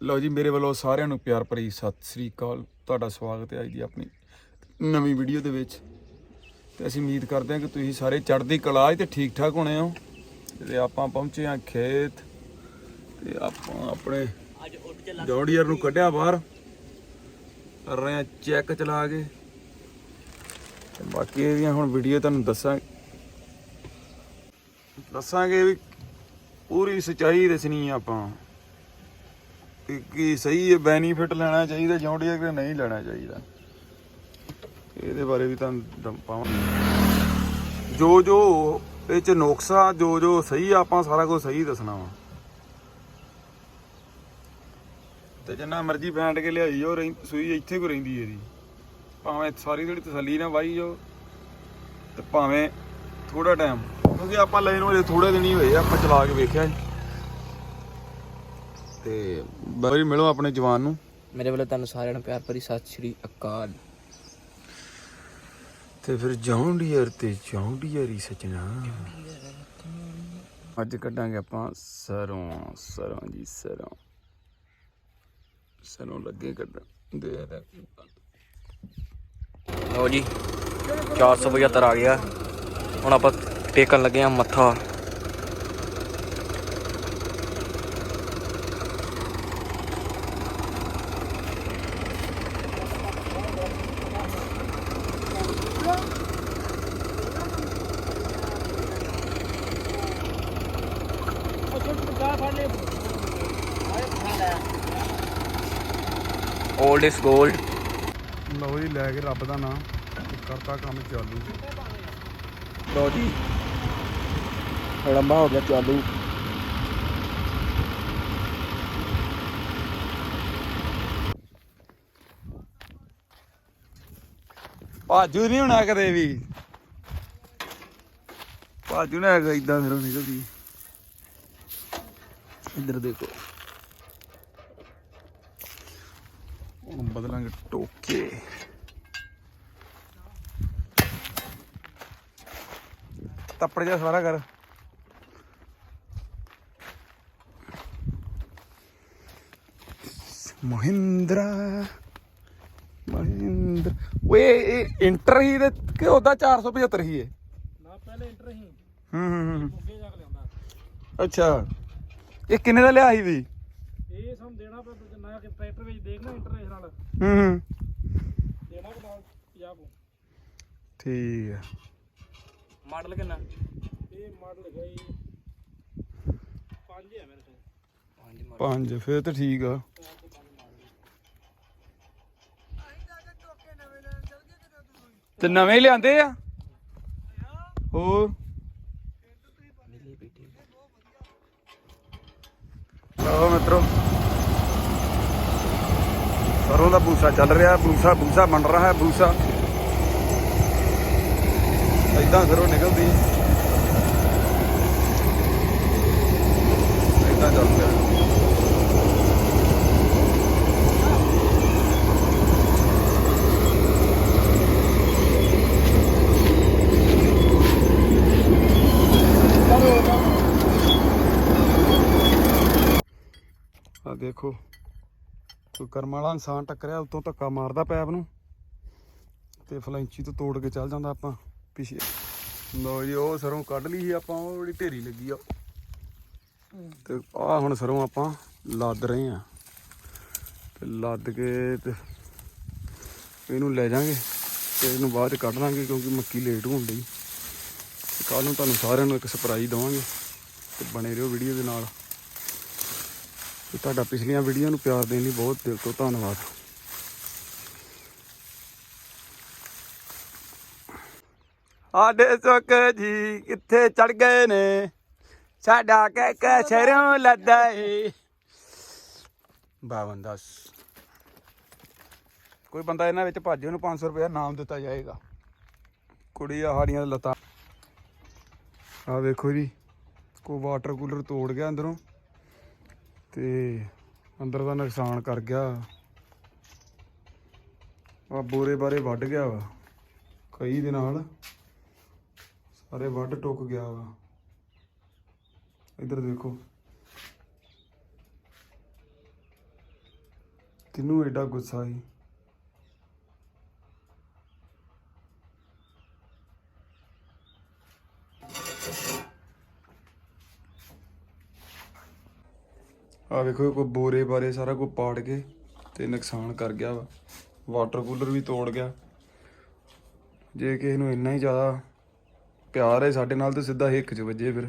ਲਓ ਜੀ, ਮੇਰੇ ਵੱਲੋਂ ਸਾਰਿਆਂ ਨੂੰ ਪਿਆਰ ਭਰੀ ਸਤਿ ਸ੍ਰੀ ਅਕਾਲ। ਤੁਹਾਡਾ ਸਵਾਗਤ ਹੈ ਅੱਜ ਦੀ ਆਪਣੀ ਨਵੀਂ ਵੀਡੀਓ ਦੇ ਵਿੱਚ। ਤੇ ਅਸੀਂ ਉਮੀਦ ਕਰਦੇ ਹਾਂ ਕਿ ਤੁਸੀਂ ਸਾਰੇ ਚੜ੍ਹਦੀ ਕਲਾ 'ਚ ਤੇ ਠੀਕ ਠਾਕ ਹੋਣੇ ਹੋ। ਤੇ ਆਪਾਂ ਪਹੁੰਚੇ ਹਾਂ ਖੇਤ। ਤੇ ਆਪਾਂ ਆਪਣੇ ਜੌੜੀਅਰ ਨੂੰ ਕੱਢਿਆ ਬਾਹਰ। ਕਰ ਰਹੇ ਹਾਂ ਚੈੱਕ ਚਲਾ ਕੇ। ਤੇ ਬਾਕੀ ਇਹਦੀਆਂ ਹੁਣ ਵੀਡੀਓ ਤੁਹਾਨੂੰ ਦੱਸਾਂ ਦੱਸਾਂਗੇ ਵੀ ਪੂਰੀ ਸਚਾਈ ਦੱਸਣੀ ਆ ਆਪਾਂ। ਕੀ ਸਹੀ ਹੈ ਬੈਨੀਫਿਟ ਲੈਣਾ ਚਾਹੀਦਾ ਜੌਂਡੀਆ ਕਿ ਨਹੀਂ ਲੈਣਾ ਚਾਹੀਦਾ। ਇਹਦੇ ਬਾਰੇ ਵੀ ਤੁਹਾਨੂੰ ਪਾਵਾਂ ਜੋ ਜੋ ਇਹ ਚ ਨੁਕਸਾ, ਜੋ ਜੋ ਸਹੀ ਆ, ਆਪਾਂ ਸਾਰਾ ਕੁਝ ਸਹੀ ਦੱਸਣਾ ਵਾ। ਤੇ ਜਿੰਨਾ ਮਰਜ਼ੀ ਬੈਂਡ ਕੇ ਲਿਆਈ ਜੋ ਰਹਿ- ਸੂਈ ਇੱਥੇ ਕੋ ਰਹਿੰਦੀ ਇਹਦੀ। ਭਾਵੇਂ ਸਾਰੀ ਜਿਹੜੀ ਤਸੱਲੀ ਨਾਲ ਵਾਈ ਜੋ ਤੇ ਭਾਵੇਂ ਥੋੜਾ ਟਾਈਮ ਕਿਉਂਕਿ ਆਪਾਂ ਲੈਣ ਨੂੰ ਥੋੜੇ ਦਿਨ ਹੀ ਹੋਏ ਆਪਾਂ ਚਲਾ ਕੇ ਵੇਖਿਆ ਸੀ। ਤੇ ਬਾਈ ਮਿਲੋ ਆਪਣੇ ਜਵਾਨ ਨੂੰ। ਮੇਰੇ ਵੱਲੋਂ ਤੁਹਾਨੂੰ ਸਾਰਿਆਂ ਨੂੰ ਪਿਆਰ ਭਰੀ ਸਤਿ ਸ਼੍ਰੀ ਅਕਾਲ। ਤੇ ਫਿਰ ਜੌਂਡੀਅਰ ਤੇ ਜੌਂਡੀਅਰ ਹੀ ਸਚਨਾ ਅੱਜ ਕੱਢਾਂਗੇ ਆਪਾਂ ਸਰੋਂ ਸਰੋਂ ਜੀ ਸਰੋਂ। ਸਰੋਂ ਲੱਗੇ ਕੱਢਣ। ਦੇ ਦੇ। ਲਓ ਜੀ 475 ਆ ਗਿਆ। ਹੁਣ ਆਪਾਂ ਟੇਕਣ ਲੱਗੇ ਆ ਮੱਥਾ। 올ਡ ਇਜ਼ 골ਡ ਲਓ ਜੀ ਲੈ ਕੇ ਰੱਬ ਦਾ ਨਾਮ ਕਰਤਾ ਕੰਮ ਚਾਲੂ। ਲਓ ਜੀ ਲੰਬਾ ਹੋ ਗਿਆ ਚਾਲੂ। ਭਾਜੂ ਨਹੀਂ ਹੋਣਾ ਕਦੇ ਵੀ। ਭਾਜੂ ਨਾ ਇਦਾਂ ਫਿਰ ਨਿਕਲਦੀ। ਇੱਧਰ ਦੇਖੋ। ਹੁਣ ਬਦਲਾਂਗੇ ਟੋਕੇ। ਤੱਪੜ ਜਾ ਸਾਰਾ ਕਰ ਮਹਿੰਦਰਾ ਮਹਿੰਦਰ। ਓਏ ਇਹ ਇੰਟਰ ਹੀ ਦੇ ਕਿ ਉਹਦਾ 475 ਹੀ ਹੈ? ਨਾ ਪਹਿਲੇ ਇੰਟਰ ਹੀ। ਹੂੰ ਹੂੰ ਹੂੰ। ਅੱਗੇ ਜਾ ਕੇ ਲਿਆਉਂਦਾ। ਅੱਛਾ। ਇਹ ਕਿੰਨੇ ਦਾ ਲਿਆ ਸੀ? ਵੀ ਇਹ ਸਾਨੂੰ ਦੇਣਾ ਪਰ ਨਾ ਕਿ ਟਰੈਕਟਰ ਵਿੱਚ ਦੇਖਣਾ ਇੰਟਰ ਇਸ ਨਾਲ। ਹੂੰ ਹੂੰ। ਦੇਣਾ ਕਿ ਨਾਲ 50 ਕੋ ਠੀਕ ਹੈ ਮਾਡਲ ਕਿੰਨਾ? ਇਹ ਮਾਡਲ ਹੈਗਾ ਜੀ ਪੰਜ ਹੈ ਮੇਰੇ ਕੋਲ। ਪੰਜ ਫਿਰ ਤਾਂ ਠੀਕ ਆ। ਤੇ ਨਵੇਂ ਲਿਆਂਦੇ ਆ? ਹੋਰ? ਲਓ ਮਿੱਤਰੋ। ਸਰੋਂ ਦਾ ਬੂਸਾ ਚੱਲ ਰਿਹਾ, ਬੂਸਾ ਬੂਸਾ ਬਣ ਰਿਹਾ ਹੈ, ਬੂਸਾ। ਇਦਾਂ ਸਰੋਂ ਨਿਕਲਦੀ। ਇਦਾਂ ਚੱਲ ਰਿਹਾ। ਆ ਦੇਖੋ, ਕੋਈ ਕਰਮ ਵਾਲਾ ਇਨਸਾਨ ਟੱਕਰਿਆ, ਉਤੋਂ ਧੱਕਾ ਮਾਰਦਾ ਪੈਪ ਨੂੰ। ਤੇ ਫਲੈਂਚੀ ਤੋਂ ਤੋੜ ਕੇ ਚੱਲ ਜਾਂਦਾ ਆਪਾਂ ਪਿਛੇ। ਲੋ ਜੀ, ਉਹ ਸਰੋਂ ਕੱਢ ਲਈ ਸੀ ਆਪਾਂ, ਉਹ ਜਿਹੜੀ ਢੇਰੀ ਲੱਗੀ ਆ। ਤੇ ਆ ਹੁਣ ਸਰੋਂ ਆਪਾਂ ਲੱਦ ਰਹੇ ਆ। ਤੇ ਲੱਦ ਕੇ ਤੇ ਇਹਨੂੰ ਲੈ ਜਾਾਂਗੇ ਤੇ ਇਹਨੂੰ ਬਾਅਦ ਚ ਕੱਢ ਲਾਂਗੇ ਕਿਉਂਕਿ ਮੱਕੀ ਲੇਟ ਹੋਣ ਲਈ ਕੱਲ ਨੂੰ ਤੁਹਾਨੂੰ ਸਾਰਿਆਂ ਨੂੰ ਇੱਕ ਸਰਪ੍ਰਾਈਜ਼ ਦਵਾਂਗੇ। ਤੇ ਬਣੇ ਰਹੋ ਵੀਡੀਓ ਦੇ ਨਾਲ। ਤੇ ਤੁਹਾਡਾ ਪਿਛਲੀਆਂ ਵੀਡੀਓ ਨੂੰ ਪਿਆਰ ਦੇਣ ਲਈ ਬਹੁਤ ਦਿਲ ਤੋਂ ਧੰਨਵਾਦ। ਆਡੇ ਸੁੱਕ ਜੀ ਕਿੱਥੇ ਚੜ ਗਏ ਨੇ? ਸਾਡਾ ਕਹਿ ਕੇ ਸ਼ਰੋਂ ਲੱਦਾ ਏ। 52 10 ਕੋਈ ਬੰਦਾ ਇਹਨਾਂ ਵਿੱਚ ਭਾਜੇ ਉਹਨੂੰ 500 ਰੁਪਏ ਨਾਮ ਦਿੱਤਾ ਜਾਏਗਾ। ਕੁੜੀ ਆ, ਹਾੜੀਆਂ ਲੱਤਾਂ। ਆ ਵੇਖੋ ਜੀ ਕੋ ਵਾਟਰ ਕੂਲਰ ਤੋੜ ਗਿਆ ਅੰਦਰੋਂ। ਤੇ ਅੰਦਰ ਦਾ ਨੁਕਸਾਨ ਕਰ ਗਿਆ। ਆ ਬੋਰੇ ਬਾਰੇ ਵੱਢ ਗਿਆ ਵਾ। ਕਈ ਦੇ ਨਾਲ ਸਾਰੇ ਵੱਢ ਟੁੱਕ ਗਿਆ ਵਾ। ਇੱਧਰ ਦੇਖੋ। ਕਿਹਨੂੰ ਐਡਾ ਗੁੱਸਾ ਸੀ। ਆ ਵੇਖੋ ਕੋਈ ਬੋਰੇ ਬਾਰੇ ਸਾਰਾ ਕੁਝ ਪਾੜ ਕੇ ਤੇ ਨੁਕਸਾਨ ਕਰ ਗਿਆ ਵਾ। ਵਾਟਰ ਕੂਲਰ ਵੀ ਤੋੜ ਗਿਆ। ਜੇ ਕਿਸੇ ਨੂੰ ਇੰਨਾ ਹੀ ਜ਼ਿਆਦਾ ਪਿਆਰ ਹੈ ਸਾਡੇ ਨਾਲ, ਤਾਂ ਸਿੱਧਾ ਹਿੱਕ 'ਚ ਵੱਜੇ ਫਿਰ।